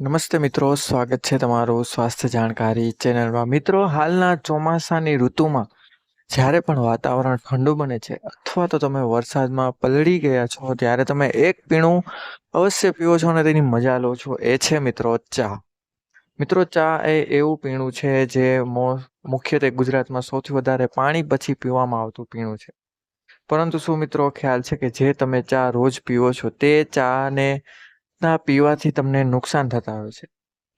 નમસ્તે મિત્રો, સ્વાગત છે તમારું સ્વાસ્થ્ય જાણકારી ચેનલમાં. મિત્રો, હાલના ચોમાસાની ઋતુમાં જ્યારે પણ વાતાવરણ ઠંડુ બને છે અથવા તો તમે વરસાદમાં પલળી ગયા છો, ત્યારે તમે એક પીણું અવશ્ય પીવો છો અને તેની મજા લો છો. એ છે મિત્રો ચા. મિત્રો, ચા એ એવું પીણું છે જે મો- મુખ્યત્વે ગુજરાતમાં સૌથી વધારે પાણી પછી પીવામાં આવતું પીણું છે. પરંતુ શું મિત્રો ખ્યાલ છે કે જે તમે ચા રોજ પીવો છો તે ચાને ના પીવાથી તમને નુકસાન થતા હોય છે.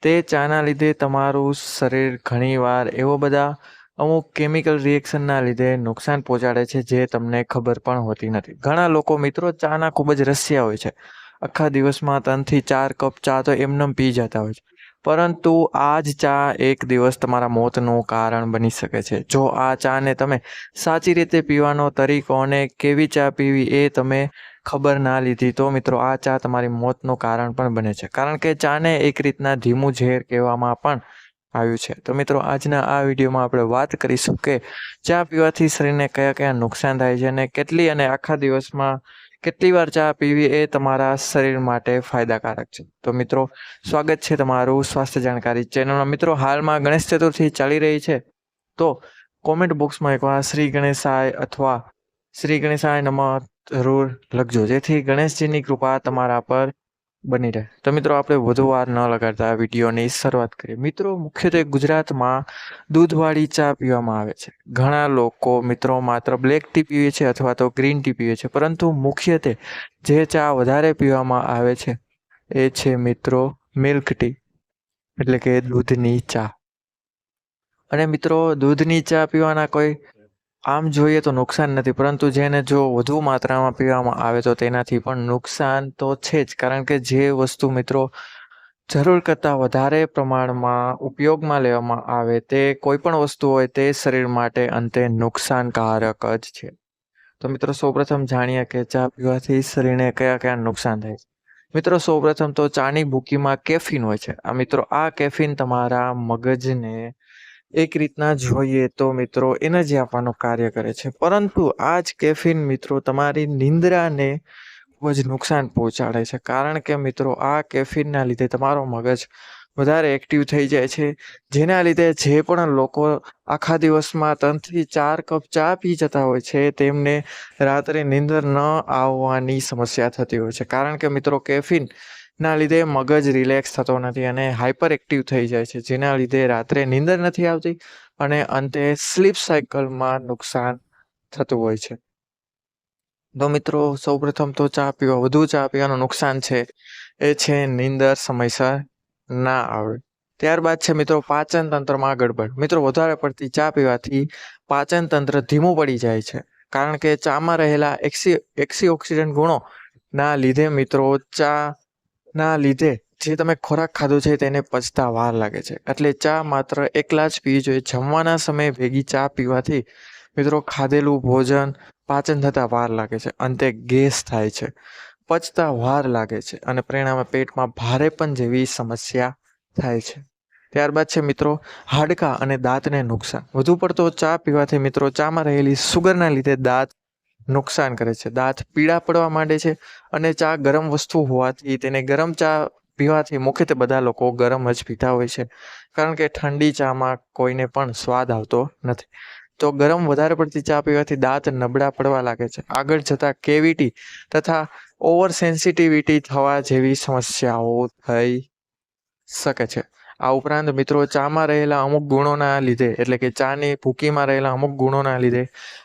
તે ચાના લીધે તમારું શરીર ઘણીવાર એવો બધા અમુક કેમિકલ રિએક્શનના લીધે નુકસાન પહોંચાડે છે જે તમને ખબર પણ હોતી નથી. ઘણા લોકો મિત્રો ચાના ખૂબ જ રસિયા હોય છે. આખા દિવસમાં ત્રણથી ચાર કપ ચા તો એમનેમ પી જતા હોય છે. પરંતુ આ જ ચા એક દિવસ તમારા મોતનું કારણ બની શકે છે. જો આ ચાને તમે સાચી રીતે પીવાનો તરીકો અને કેવી ચા પીવી એ તમે ખબર ના લીધી. તો મિત્રો, આ ચા તમારી મોતનું કારણ પણ બને છે. કારણ કે ચાને એક રીતના ધીમું ઝેર કહેવામાં પણ આવ્યું છે. તો મિત્રો, આજના આ વિડીયોમાં આપણે વાત કરીશું કે ચા પીવાથી શરીરને કયા કયા નુકસાન થાય છે અને કેટલી અને આખા દિવસમાં કેટલી વાર ચા પીવી એ તમારા શરીર માટે ફાયદાકારક છે. તો મિત્રો, સ્વાગત છે તમારું સ્વાસ્થ્ય જાણકારી ચેનલમાં. મિત્રો, હાલમાં ગણેશ ચતુર્થી ચાલી રહી છે. તો કોમેન્ટ બોક્સમાં એકવાર શ્રી ગણેશાય અથવા શ્રી ગણેશાય નમઃ જરૂર લખજો. જેથી ગણેશજીની કૃપા તમારા પર બની રહે. તો મિત્રો, આપણે વધુ વાર ન લગાડતા વિડીયોની શરૂઆત કરીએ. મિત્રો, મુખ્યત્વે ગુજરાતમાં દૂધવાળી ચા પીવામાં આવે છે. ઘણા લોકો મિત્રો માત્ર બ્લેક ટી પીવે છે અથવા તો ગ્રીન ટી પીવે છે. પરંતુ મુખ્યત્વે જે ચા વધારે પીવામાં આવે છે, એ છે મિત્રો મિલ્ક ટી, એટલે કે દૂધની ચા. અને મિત્રો, દૂધની ચા પીવાના કોઈ આમ જોઈએ તો નુકસાન નથી, પરંતુ જેને જો વધુ માત્રામાં પીવામાં આવે તો તેનાથી પણ નુકસાન તો છે જ. કારણ કે જે વસ્તુ મિત્રો જરૂર કરતાં વધારે પ્રમાણમાં ઉપયોગમાં લેવામાં આવે તે કોઈ પણ વસ્તુ હોય તે શરીર માટે અંતે નુકસાનકારક જ છે. તો મિત્રો સૌપ્રથમ જાણીએ કે ચા પીવાથી શરીરને કયા કયા નુકસાન થાય છે. મિત્રો સૌપ્રથમ તો ચાની ભૂકીમાં કેફીન હોય છે. આ મિત્રો, આ કેફીન તમારા મગજને એક રીતના જોઈએ તો મિત્રો એનર્જી આપવાનું કાર્ય કરે છે. પરંતુ આ જ કેફીન મિત્રો તમારી નિંદ્રાને ખૂબ જ નુકસાન પહોંચાડે છે. કારણ કે મિત્રો આ કેફીનના લીધે તમારો મગજ વધારે એક્ટિવ થઈ જાય છે. જેના લીધે જે પણ લોકો આખા દિવસમાં ત્રણથી ચાર કપ ચા પી જતા હોય છે, તેમને રાત્રે નિંદર ન આવવાની સમસ્યા થતી હોય છે. કારણ કે મિત્રો કેફીન ના લીધે મગજ રિલેક્સ થતો નથી અને હાઇપર એક્ટિવ થઈ જાય છે, જેના લીધે રાત્રે નીંદર નથી આવતી અને અંતે સ્લીપ સાયકલમાં નુકસાન થતું હોય છે. તો મિત્રો, સૌપ્રથમ તો ચા પીવા, વધુ ચા પીવાનું નુકસાન છે, એ છે નીંદર સમયસર ના આવે. ત્યારબાદ છે મિત્રો, પાચન તંત્રમાં ગડબડ. મિત્રો, વધારે પડતી ચા પીવાથી પાચન તંત્ર ધીમું પડી જાય છે, કારણ કે ચામાં રહેલા એક્સી, એક્સીઓક્સિડન્ટ ગુણો ના લીધે મિત્રો ચા ના લીધે જે તમે ખોરાક ખાધો છે તેને પચતા વાર લાગે છે. એટલે ચા માત્ર એકલા જ પીવી જોઈએ. જમવાના સમયે ભેગી ચા પીવાથી મિત્રો ખાધેલું ભોજન પાચન થતાં વાર લાગે છે. અંતે ગેસ થાય છે. પચતા વાર લાગે છે અને પરિણામે પેટમાં ભારે પણ જેવી સમસ્યા થાય છે. ત્યારબાદ છે મિત્રો હાડકાં અને દાંતને નુકસાન. વધુ પડતો ચા પીવાથી મિત્રો ચામાં રહેલી સુગરના લીધે દાંત નુકસાન કરે છે. દાંત પીળા પડવા માંડે છે અને ચા ગરમ વસ્તુ હોવાથી તેને ગરમ ચા પીવાથી મુખ્યત્વે બધા લોકો ગરમ જ પીતા હોય છે. કારણ કે ઠંડી ચામાં કોઈને પણ સ્વાદ આવતો નથી. તો ગરમ વધારે પડતી ચા પીવાથી દાંત નબળા પડવા લાગે છે. આગળ જતાં કેવિટી તથા ઓવર સેન્સિટિવિટી થવા જેવી સમસ્યાઓ થઈ શકે છે. આ ઉપરાંત મિત્રો ચામાં રહેલા અમુક ગુણોના લીધે, એટલે કે ચાની ભૂકીમાં રહેલા અમુક ગુણોના લીધે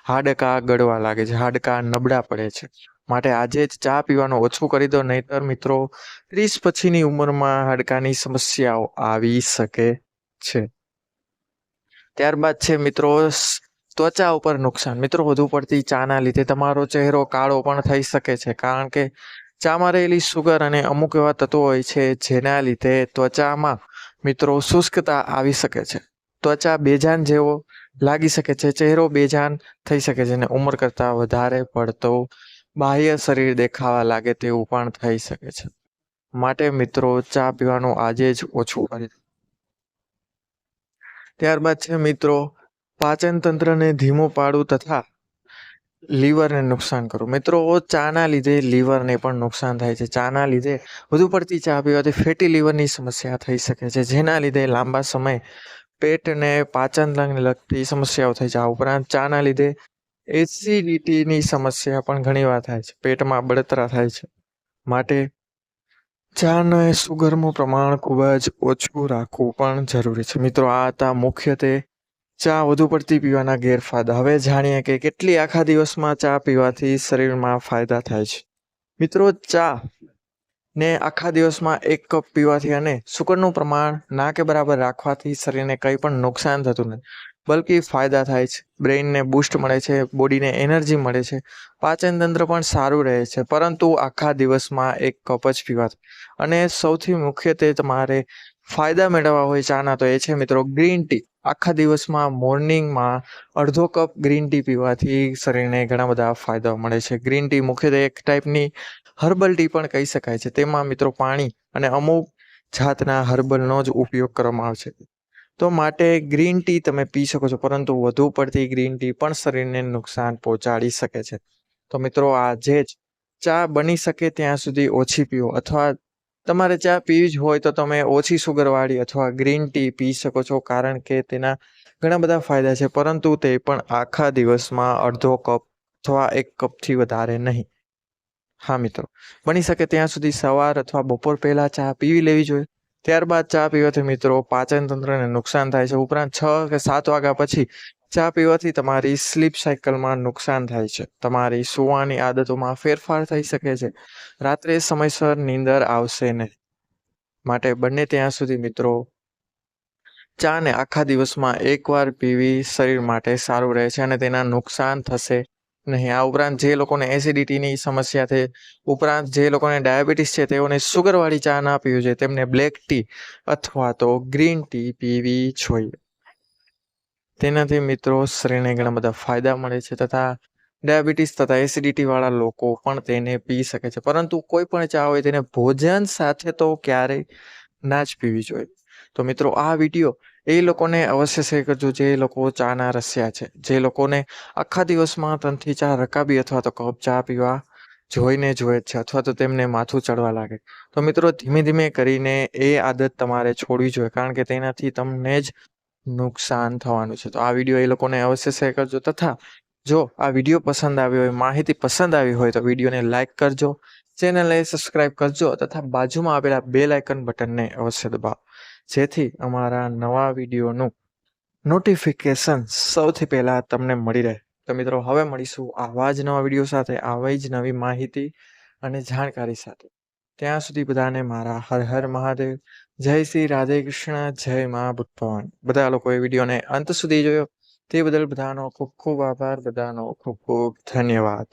હાડકા ગળવા લાગે છે, હાડકાં નબળા પડે છે. માટે આજે જ ચા પીવાનું ઓછું કરી દો, નહીતર મિત્રો ત્રીસ પછીની ઉંમરમાં હાડકાની સમસ્યાઓ આવી શકે છે. ત્યારબાદ છે મિત્રો ત્વચા ઉપર નુકસાન. મિત્રો વધુ પડતી ચાના લીધે તમારો ચહેરો કાળો પણ થઈ શકે છે, કારણ કે ચામાં રહેલી સુગર અને અમુક એવા તત્વો હોય છે જેના લીધે ત્વચામાં મિત્રો શુષ્કતા આવી શકે છે. ત્વચા બેજાન જેવો લાગી શકે છે. ચહેરો બેજાન થઈ શકે છે અને ઉંમર કરતાં વધારે પડતો બાહ્ય શરીર દેખાવા લાગે તેવું પણ થઈ શકે છે. માટે મિત્રો ચા પીવાનું આજે જ ઓછું કરી ત્યારબાદ છે મિત્રો પાચન તંત્રને ધીમું પાડવું તથા લીવરને નુકસાન કરું. મિત્રો, ચાના લીધે લીવરને પણ નુકસાન થાય છે. ચાના લીધે વધુ પડતી ચા પીવાથી ફેટી લીવરની સમસ્યા થઈ શકે છે. જેના લીધે લાંબા સમય પેટને પાચનને લગતી સમસ્યાઓ થાય છે. આ ઉપરાંત ચાના લીધે એસિડિટીની સમસ્યા પણ ઘણીવાર થાય છે. પેટમાં બળતરા થાય છે. માટે ચાને સુગરનું પ્રમાણ ખૂબ જ ઓછું રાખવું પણ જરૂરી છે. મિત્રો, આ હતા મુખ્યત્વે ચા વધુ પડતી પીવાના ગેરફાયદા. હવે જાણીએ કે કેટલી આખા દિવસમાં ચા પીવાથી શરીરમાં ફાયદા થાય છે. મિત્રો ચા ને આખા દિવસમાં એક કપ પીવાથી અને સુકરનું પ્રમાણ ના કે બરાબર રાખવાથી શરીરને કંઈ પણ નુકસાન થતું નથી, બલ્કિ ફાયદા થાય છે. બ્રેઇનને બૂસ્ટ મળે છે, બોડીને એનર્જી મળે છે, પાચન તંત્ર પણ સારું રહે છે, પરંતુ આખા દિવસમાં એક કપ જ પીવાથી. અને સૌથી મુખ્યત્વે તમારે ફાયદા મેળવવા હોય ચાના, તો એ છે મિત્રો ગ્રીન ટી આખા દિવસમાં મોર્નિંગમાં અડધો કપ ગ્રીન ટી પીવાથી શરીરને ઘણા બધા ફાયદાઓ મળે છે. ગ્રીન ટી મુખ્યત્વે એક ટાઈપની હર્બલ ટી પણ કહી શકાય છે. તેમાં મિત્રો પાણી અને અમુક જાતના હર્બલનો જ ઉપયોગ કરવામાં આવે છે. તો માટે ગ્રીન ટી તમે પી શકો છો, પરંતુ વધુ પડતી ગ્રીન ટી પણ શરીરને નુકસાન પહોંચાડી શકે છે. તો મિત્રો આજે જ ચા બની શકે ત્યાં સુધી ઓછી પીવો અથવા તમારે ચા પીવી જ હોય તો તમે ઓછી સુગરવાળી અથવા ગ્રીન ટી પી શકો છો, કારણ કે તેના ઘણા બધા ફાયદા છે, પરંતુ તે પણ આખા દિવસમાં અડધો કપ અથવા એક કપથી વધારે નહીં. હા, મિત્રો. બની શકે ત્યાં સુધી સવાર અથવા બપોર પહેલાં ચા પીવી લેવી જોઈએ. ત્યારબાદ ચા પીવાથી, મિત્રો પાચન તંત્રને નુકસાન થાય છે. ઉપરાંત છ કે સાત વાગ્યા પછી ચા પીવાથી તમારી સ્લીપ સાયકલમાં નુકસાન થાય છે. તમારી સુવાની આદતોમાં ફેરફાર થઈ શકે છે. રાત્રે સમયસર નીંદર આવશે નહીં. માટે બંને ત્યાં સુધી મિત્રો, ચાને આખા દિવસમાં એકવાર પીવી શરીર માટે સારું રહે છે અને તેના નુકસાન થશે નહીં. આ ઉપરાંત જે લોકોને એસિડિટીની સમસ્યા છે, ઉપરાંત જે લોકોને ડાયાબિટીસ છે, તેઓને સુગરવાળી ચા ના પીવી જોઈએ. તેમને બ્લેક ટી અથવા તો ગ્રીન ટી પીવી જોઈએ. તેનાથી મિત્રો શરીરને ઘણા બધા ફાયદા મળે છે તથા ડાયાબિટીસ તથા એસિડિટીવાળા લોકો પણ તેને પી શકે છે. પરંતુ કોઈ પણ ચા હોય તેને ભોજન સાથે તો ક્યારેય ના જ પીવી જોઈએ. તો મિત્રો આ વીડિયો એ લોકોને અવશ્ય શેર કરજો જે લોકો ચાના રસ્યા છે. જે લોકોને આખા દિવસમાં ત્રણથી ચા રકાબી અથવા તો કપ ચા પીવા જોઈને જોઈએ છે અથવા તો તેમને માથું ચડવા લાગે. તો મિત્રો ધીમે ધીમે કરીને એ આદત તમારે છોડવી જોઈએ કારણ કે તેનાથી તમને જ નુકસાન થવાનું છે. તો આ વીડિયો એ લોકોને અવશ્ય શેર કરજો તથા જો આ વીડિયો પસંદ આવ્યો હોય, માહિતી પસંદ આવી હોય તો વિડીયોને લાઇક કરજો, ચેનલને સબસ્ક્રાઇબ કરજો તથા બાજુમાં આપેલા બે લાઇકન બટનને અવશ્ય દબાવો. જેથી અમારા નવા વિડીયોનું નોટિફિકેશન સૌથી પહેલાં તમને મળી રહે. તો મિત્રો, હવે મળીશું આવા જ નવા વીડિયો સાથે, આવી જ નવી માહિતી અને જાણકારી સાથે. ત્યાં સુધી બધાને મારા હર હર મહાદેવ. જય શ્રી રાધે કૃષ્ણ, જય મા ભગવાન બધા લોકોએ વિડીયોને અંત સુધી જોયો. તે બદલ બધાનો ખૂબ ખૂબ આભાર, બધાનો ખૂબ ખૂબ ધન્યવાદ.